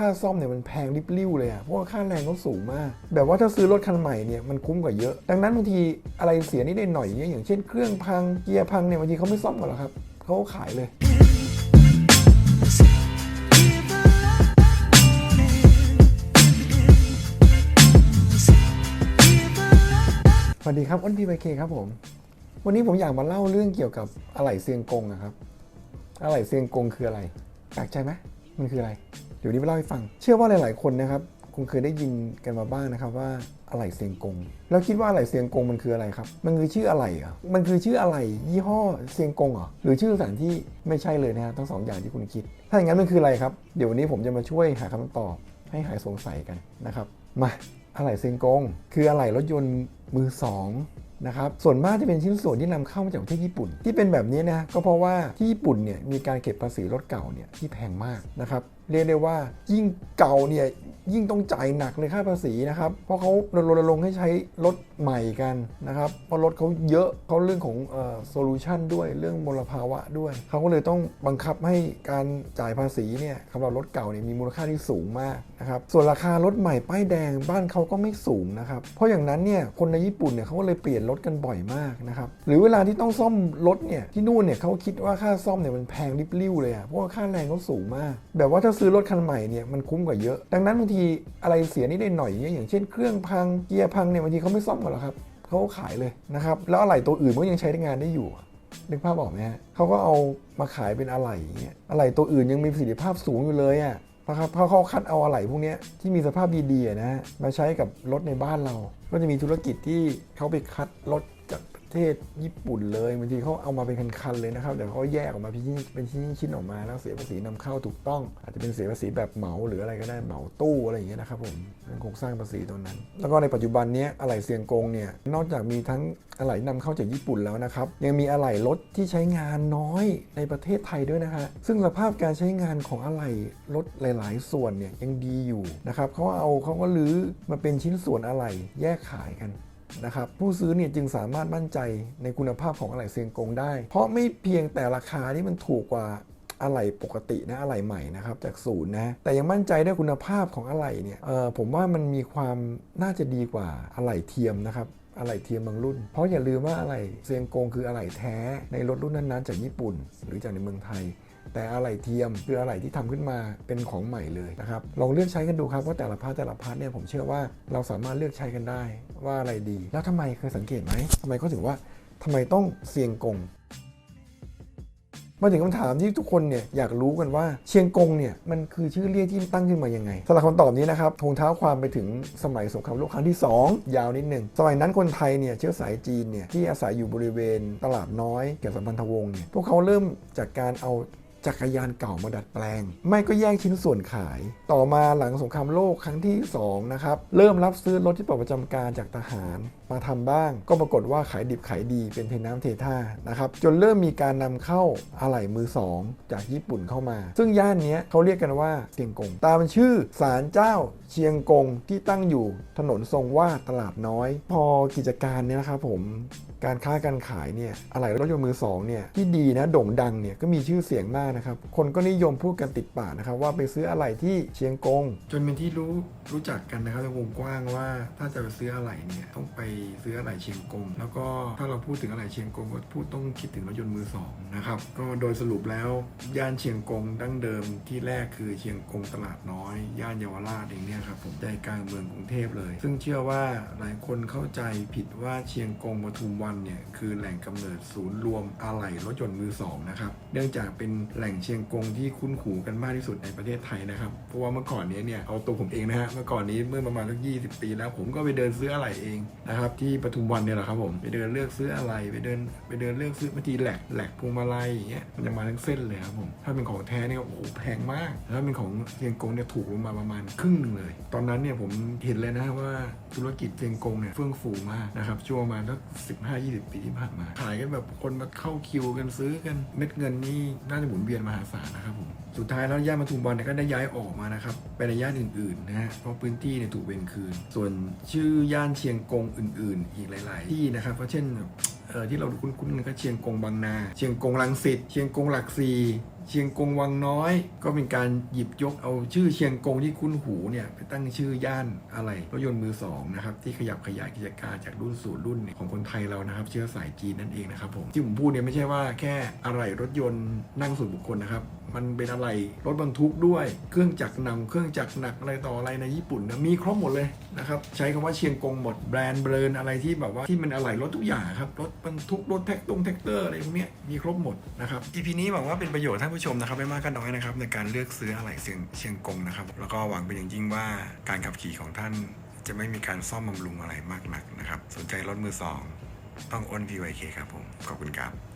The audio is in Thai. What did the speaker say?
ค่าซ่อมเนี่ยมันแพงริบลิ่วเลยอะเพราะว่าค่าแรงเขาสูงมาก แบบว่าถ้าซื้อรถคันใหม่เนี่ยมันคุ้มกว่าเยอะ ดังนั้นบางทีอะไรเสียนิดหน่อยอย่างเงี้ยอย่างเช่นเครื่องพังเกียร์พังเนี่ยบางทีเขาไม่ซ่อมกันหรอกครับเขาขายเลยสวัสดีครับอ้นพีไบเคครับผม วันนี้ผมอยากมาเล่าเรื่องเกี่ยวกับอะไหล่เซียงกงอะครับอะไหล่เซียงกงคืออะไรแปลกใจไหมมันคืออะไร เดี๋ยวนี้มาเล่าให้ฟัง เชื่อว่าหลาย ๆ คนนะครับคงเคยได้ยินกันมาบ้างนะครับว่าอะไหล่เซียงกง แล้วคิดว่าอะไหล่เซียงกงมันคืออะไรครับ มันคือชื่ออะไหล่เหรอมันคือชื่ออะไหล่ยี่ห้อเซียงกงเหรอหรือชื่อสถานที่ไม่ใช่เลยนะฮะทั้งสองอย่างที่คุณคิด ถ้าอย่างนั้นมันคืออะไรครับ เดี๋ยววันนี้ผมจะมาช่วยหาคำตอบให้หายสงสัยกันนะครับ มาอะไหล่เซียงกง คืออะไหล่รถยนต์มือสอง นะครับส่วนมากจะเป็นชิ้นส่วนที่นำเข้ามาจากประเทศญี่ปุ่น ที่เป็นแบบนี้นะก็เพราะว่าที่ญี่ปุ่นเนี่ยมีการเก็บภาษีรถเก่าเนี่ยที่แพงมากนะครับเรียกได้ว่ายิ่งเก่าเนี่ย ยิ่งต้องจ่ายหนักเลยค่าภาษีนะครับ เพราะเขารณรงค์ให้ใช้รถใหม่กันนะครับ เพราะรถเขาเยอะเขาเรื่องของโซลูชันด้วยเรื่องมลภาวะด้วย เขาก็เลยต้องบังคับให้การจ่ายภาษีเนี่ยสำหรับรถเก่าเนี่ยมีมูลค่าที่สูงมากนะครับ ส่วนราคารถใหม่ป้ายแดงบ้านเขาก็ไม่สูงนะครับ เพราะอย่างนั้นเนี่ยคนในญี่ปุ่นเนี่ยเขาก็เลยเปลี่ยนรถกันบ่อยมากนะครับ หรือเวลาที่ต้องซ่อมรถเนี่ยที่นู่นเนี่ยเขาคิดว่าค่าซ่อมเนี่ยมันแพงริบลิ่วเลยอะเพราะว่าค่าแรงเขาสูงมาก แบบว่าถ้าซื้อรถคันใหม่เนี่ยมันคุ้มกว่าเยอะ ดังนั้นบางทีอะไรเสียนิดหน่อยอย่างเช่นเครื่องพังเกียร์พังเนี่ยบางทีเขาไม่ซ่อมกันหรอกครับเขาขายเลยนะครับแล้วอะไรตัวอื่นก็ยังใช้งานได้อยู่นึกภาพออกไหมฮะเขาก็เอามาขายเป็นอะไหล่อย่างเงี้ยอะไหล่ตัวอื่นยังมีประสิทธิภาพสูงอยู่เลยอะนะครับเพราะเขาคัดเอาอะไหล่พวกนี้ที่มีสภาพดีๆนะมาใช้กับรถในบ้านเรา ก็จะมีธุรกิจที่เขาไปคัดรถ เทศญี่ปุ่นเลยบางทีเขาเอามาเป็นคันๆเลยนะครับเดี๋ยวเขาแยกออกมาเป็นชิ้นชิ้นออกมาแล้วเสียภาษีนำเข้าถูกต้อง อาจจะเป็นเสียภาษีแบบเหมาหรืออะไรก็ได้เหมาตู้อะไรอย่างเงี้ยนะครับผมนั่นโครงสร้างภาษีตัวนั้น แล้วก็ในปัจจุบันนี้อะไหล่เซียงกงเนี่ยนอกจากมีทั้งอะไหล่นำเข้าจากญี่ปุ่นแล้วนะครับยังมีอะไหล่รถที่ใช้งานน้อยในประเทศไทยด้วยนะฮะซึ่งสภาพการใช้งานของอะไหล่รถหลาย ๆ ส่วนเนี่ยยังดีอยู่นะครับเขาเอาเขาก็ลื้อมาเป็นชิ้นส่วนอะไหล่แยกขายกัน นะครับผู้ซื้อเนี่ยจึงสามารถมั่นใจในคุณภาพของอะไหล่เซียงกงได้ เพราะไม่เพียงแต่ราคาที่มันถูกกว่าอะไหล่ปกตินะอะไหล่ใหม่นะครับจากศูนย์นะแต่ยังมั่นใจได้คุณภาพของอะไหล่เนี่ยเออผมว่ามันมีความน่าจะดีกว่าอะไหล่เทียมนะครับอะไหล่เทียมบางรุ่น เพราะอย่าลืมว่าอะไหล่เซียงกงคืออะไหล่แท้ในรถรุ่นนั้นๆจากญี่ปุ่น หรือจากในเมืองไทย แต่อะไหล่เทียมคืออะไหล่ที่ทำขึ้นมาเป็นของใหม่เลยนะครับลองเลือกใช้กันดูครับว่าแต่ละพาร์ทแต่ละพาร์ทเนี่ยผมเชื่อว่าเราสามารถเลือกใช้กันได้ว่าอะไรดี แล้วทำไมเคยสังเกตไหมทำไมเขาถึงว่าทำไมต้องเซียงกงมาถึงคำถามที่ทุกคนเนี่ยอยากรู้กันว่าเชียงกงเนี่ยมันคือชื่อเรียกที่ตั้งขึ้นมายังไงสำหรับคำตอบนี้นะครับคงเท้าความไปถึงสมัยสงครามโลกครั้งที่ 2 ยาวนิดหนึ่งสมัยนั้นคนไทยเนี่ยเชื้อสายจีนเนี่ยที่อาศัยอยู่บริเวณตลาดน้อยเกี่ยวสัมพันธวงศ์เนี่ยพวกเขาเริ่มจากการเอา จักรยานเก่ามาดัดแปลง ไม่ก็แย่งชิ้นส่วนขาย ต่อมาหลังสงครามโลกครั้งที่สองนะครับ เริ่มรับซื้อรถที่ปลดประจำการจากทหาร มาทำบ้าง ก็ปรากฏว่าขายดิบขายดีเป็นเทน้ำเทท่านะครับจนเริ่มมีการนำเข้าอะไหล่มือสองจากญี่ปุ่นเข้ามา ซึ่งย่านนี้เขาเรียกกันว่าเชียงกง ตามชื่อศาลเจ้าเชียงกงที่ตั้งอยู่ถนนทรงว่าตลาดน้อย พอกิจการเนี่ยนะครับผมการค้าการขายเนี่ยอะไหล่รถยนต์มือสองเนี่ยที่ดีนะโด่งดังเนี่ยก็มีชื่อเสียงมากนะครับคนก็นิยมพูดกันติดปากนะครับว่าไปซื้ออะไหล่ที่เชียงกง จนเป็นที่รู้รู้จักกันนะครับในวงกว้างว่าถ้าจะไปซื้ออะไหล่เนี่ยต้องไปซื้ออะไหล่เชียงกงแล้วก็ถ้าเราพูดถึงอะไหล่เชียงกงก็พูดต้องคิดถึงรถยนต์มือสองนะครับก็โดยสรุปแล้วย่านเชียงกงดั้งเดิมที่แรกคือเชียงกงตลาดน้อย ย่านเยาวราชเองเนี่ยครับผมใจกลางเมืองกรุงเทพเลย ซึ่งเชื่อว่าหลายคนเข้าใจผิดว่าเชียงกงปทุมวันเนี่ยคือแหล่งกำเนิดศูนย์รวมอะไหล่รถยนต์มือสองนะครับเนื่องจากเป็นแหล่งเชียงกงที่คุ้นหูกันมากที่สุดในประเทศไทยนะครับ เพราะว่าเมื่อก่อนนี้เนี่ยเอาตัวผมเองนะฮะเมื่อก่อนนี้เมื่อประมาณสักยี่สิบปีแล้วผมก็ไปเดินซื้ออะไหล่เองนะครับที่ปทุมวันเนี่ยแหละครับผมไปเดินเลือกซื้ออะไหล่ไปเดินไปเดินเลือกซื้อบางทีแหลกแหลกพวงมาลัยอย่างเงี้ยมันจะมาทั้งเส้นเลยครับผมถ้าเป็นของแท้เนี่ยโอ้โหแพงมากแล้วถ้าเป็นของเชียงกงเนี่ยถูกลงมาประมาณครึ่งหนึ่งเลย ตอนนั้นเนี่ยผมเห็นเลยนะว่าธุรกิจเชียงกงเนี่ยเฟื่องฟูมากนะครับช่วงประมาณสักสิบห้ายี่สิบปีที่ผ่านมาขายกันแบบคนมาเข้าคิวกันซื้อกันเม็ดเงินนี่น่าจะหมุนเวียนมหาศาลนะครับผมสุดท้ายแล้วย่านปทุมวันเนี่ยก็ได้ย้ายออกมานะครับไปในย่านอื่นๆนะฮะเพราะพื้นที่เนี่ยถูกเวนคืน ส่วนชื่อย่านเชียงกงอื่นๆ อีกหลาย ๆ ที่นะครับ เพราะเช่นเออที่เราคุ้นๆก็เชียงกงบางนา เชียงกงลังสิต เชียงกงหลักสีเชียงกงวังน้อย ก็เป็นการหยิบยกเอาชื่อเชียงกงที่คุ้นหูเนี่ยไปตั้งชื่อย่านอะไรรถยนต์มือสองนะครับที่ขยับขยายกิจการจากรุ่นสู่รุ่นของคนไทยเรานะครับ เชื้อสายจีนนั่นเองนะครับผมที่ผมพูดเนี่ยไม่ใช่ว่าแค่อะไรรถยนต์นั่งส่วนบุคคลนะครับมันเป็นอะไรรถบรรทุกด้วย เครื่องจักรนำเครื่องจักรหนักอะไรต่ออะไรในญี่ปุ่นนะมีครบหมดเลยนะครับใช้คำว่าเชียงกงหมดแบรนด์เบรนอะไรที่แบบว่าที่มันอะไรรถทุกอย่างครับรถบรรทุกรถแท็กตรงแท็กเตอร์อะไรพวกนี้มีครบหมดนะครับ EP นี้หวังว่าเป็นประโยชน์ท่านผู้ชมนะครับไม่มากก็น้อยนะครับในการเลือกซื้ออะไรเชียงเชียงกงนะครับ แล้วก็หวังเป็นอย่างยิ่งว่าการขับขี่ของท่านจะไม่มีการซ่อมบำรุงอะไรมากนักนะครับ สนใจรถมือสอง ต้องอ้น PYK ครับผม ขอบคุณครับ